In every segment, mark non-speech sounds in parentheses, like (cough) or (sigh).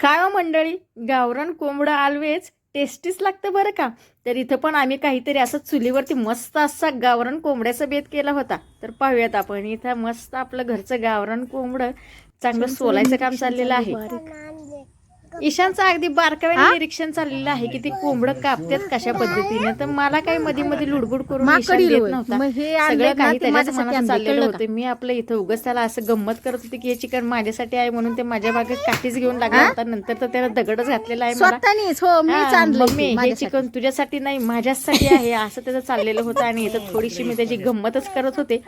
काय हो मंडळी? गावरान कोंबडं आलवेज टेस्टीच लागतं बरं का? तर इथं पण आम्ही काहीतरी असं चुलीवरती मस्त असा गावरान कोंबड्याचा बेत केला होता. तर पाहूयात आपण. इथं मस्त आपलं घरचं गावरान कोंबडं चांगलं सोलायचं काम चाललेलं आहे. ईशानचं अगदी बारकाव्याने निरीक्षण चाललेलं आहे की ते कोंबडं कापतात कशा पद्धतीने? तर मला काही मध्ये मध्ये लुडबुड करून ईशान देत. नव्हता. हे सगळं काही त्याच्याच मनात चाललेलं? होतं. मी आपलं इथं उगाच त्याला असं गंमत करत होते की हे चिकन माझ्यासाठी आहे म्हणून ते माझ्या बागेत काठीच घेऊन लागला? होता. नंतर तर त्याला दगडच घातलेला आहे मला. हो मी हा, मम्मी हे चिकन तुझ्यासाठी नाही माझ्यासाठी आहे. असं त्याचं चाललेलं होतं आणि इथं थोडीशी मी त्याची गंमतच करत होते.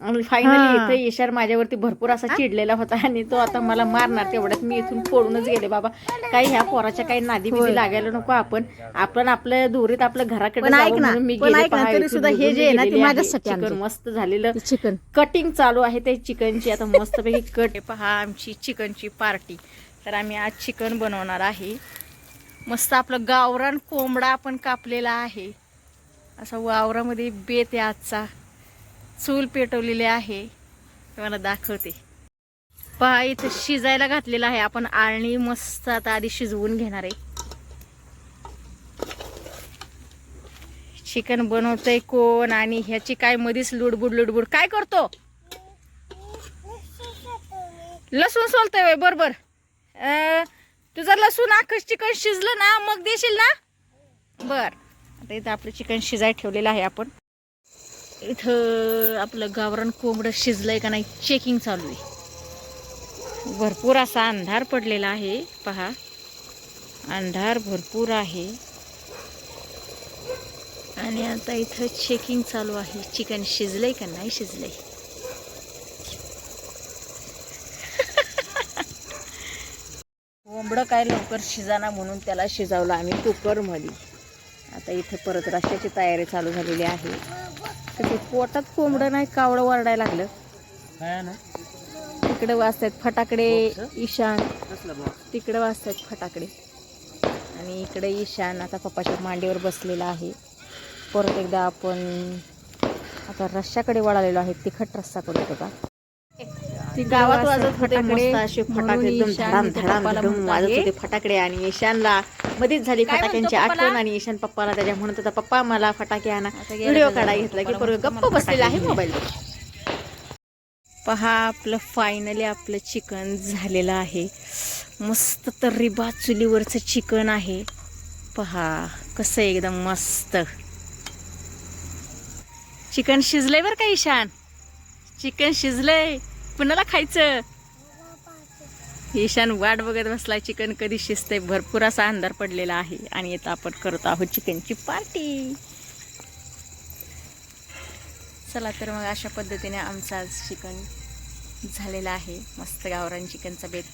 आणि फायनली. इथे इशार माझ्यावरती भरपूर असा चिडलेला होता आणि तो आता मला मारणार तेवढ्यात मी इथून पळूनच गेले बाबा. काही ह्या पोराच्या काही नादी बिदी. लागायला नको आपण. आपण आपल्या दोरीत आपल्या घराकडे पण ऐक ना, मी पण ऐक ना, तरी सुद्धा हे जे आहे ना, ते. माझ्यासाठी चिकन. मस्त झालेलं. चिकन. कटिंग चालू आहे त्या चिकनची. आता मस्तपैकी (laughs) कट पहा आमची चिकनची पार्टी तर आम्ही आज चिकन बनवणार आहे. मस्त आपलं गावरान कोंबडा आपण कापलेला आहे. असा वावरामध्ये बेत आहे आजचा. चूल पेटवलेली आहे. तुम्हाला दाखवते. पहा इथं शिजायला घातलेलं आहे. आपण आळणी मस्त आता आधी शिजवून घेणार आहे. चिकन बनवतंय कोण आणि ह्याची काय मधीच लुडबुड लुडबुड. काय करतो? लसूण सोलतोय होय, बरोबर तुझं लसूण आखच चिकन शिजलं ना मग देशील ना? बर. आता इथं आपलं चिकन शिजाय ठेवलेलं आहे आपण. इथं आपलं गावरान कोंबडं शिजलंय का नाही चेकिंग चालू आहे. भरपूर असा अंधार पडलेला आहे पहा. अंधार भरपूर आहे. आणि आता इथं चेकिंग चालू आहे. चिकन शिजलंय का नाही शिजलंय? कोंबडं काय लवकर शिजाना म्हणून त्याला शिजवलं आम्ही कुकरमध्ये आता इथे परत राशाची तयारी चालू झालेली आहे. तर ते पोटात कोंबडं नाही कावडं वरडायला लागलं. तिकडे वाजतायत फटाकडे ईशान. तिकडे वाजतायत फटाकडे. आणि इकडे ईशान आता पप्पाच्या मांडीवर बसलेला आहे. परत एकदा आपण आता रश्शाकडे वळालेलो आहे. तिखट रस्सा करत होता ती गावात वाजत होते मस्त असे फटाके एकदम धडाम धडाम धडूम वाजत होते फटाकडे आणि ईशानला मध्येच झाली फटाक्यांची आठवण आणि ईशान पप्पाला त्याच्या म्हणत होता पप्पा मला फटाके आणा. व्हिडिओ काढा घेतला की पोरगं गप्प बसलेला आहे मोबाईलवर. पहा आपलं फायनली आपलं चिकन झालेलं आहे. मस्त तर्री चुलीवरचं चिकन आहे. पहा कसं आहे एकदम मस्त. चिकन शिजलंय बरं का ईशान? चिकन शिजलंय. कुणाला खायचं? ईशान वाट बघत बसला चिकन कधी शिजतंय. भरपूर असा अंधार पडलेला आहे. आणि आता आपण करत आहोत चिकनची पार्टी चला तर मग अशा पद्धतीने आमचं आज चिकन झालेलं आहे. मस्त गावरान चिकनचा बेत.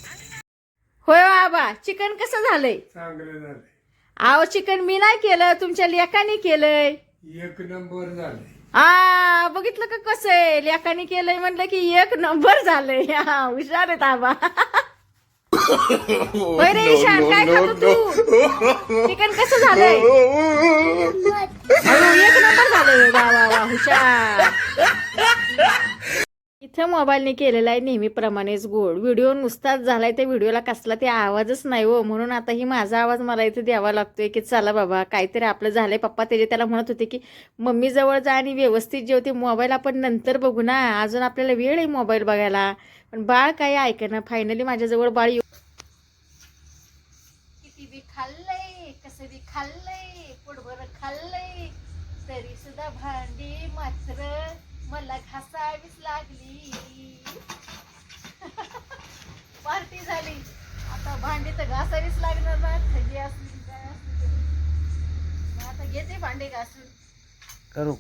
होय बाबा चिकन कसं झालंय? चांगलं झालंय. आव चिकन मी नाही केलं तुमच्या लेकाने केलंय. एक नंबर झालंय. आ बघितलं का कसं आहे? लेकाने केलंय म्हणलं की एक नंबर झालंय. हा, हुशार आहेत आबा. होय रे ईशान काय खातो तू? चिकन कसं झालंय? अहो, एक नंबर झालंय. वा वा वा हुशार. इथं मोबाईलने केलेला आहे नेहमीप्रमाणेच गोड. व्हिडिओ नुसताच झालाय त्या व्हिडिओला कसला ते आवाजच नाही हो. म्हणून आता ही माझा आवाज मला इथे द्यावा लागतोय की चला बाबा काहीतरी आपलं झालंय. पप्पा त्याचे त्याला म्हणत होते की मम्मी जवळ जा आणि व्यवस्थित जेवते मोबाईल आपण नंतर बघू ना. अजून आपल्याला वेळ आहे मोबाईल बघायला. पण बाळ काही ऐकणं. फायनली माझ्याजवळ बाळ येऊ किती बी खाल्लंय कसं बी खाल्लंय पोटभर खाल्लंय. तरी सुद्धा भांडी मात्र मला घासावीच लागली. (laughs) पार्टी झाली. आता भांडी तर घासावीच लागणार ना. थंडी असली काय असली मग आता घेते भांडी घासून. करू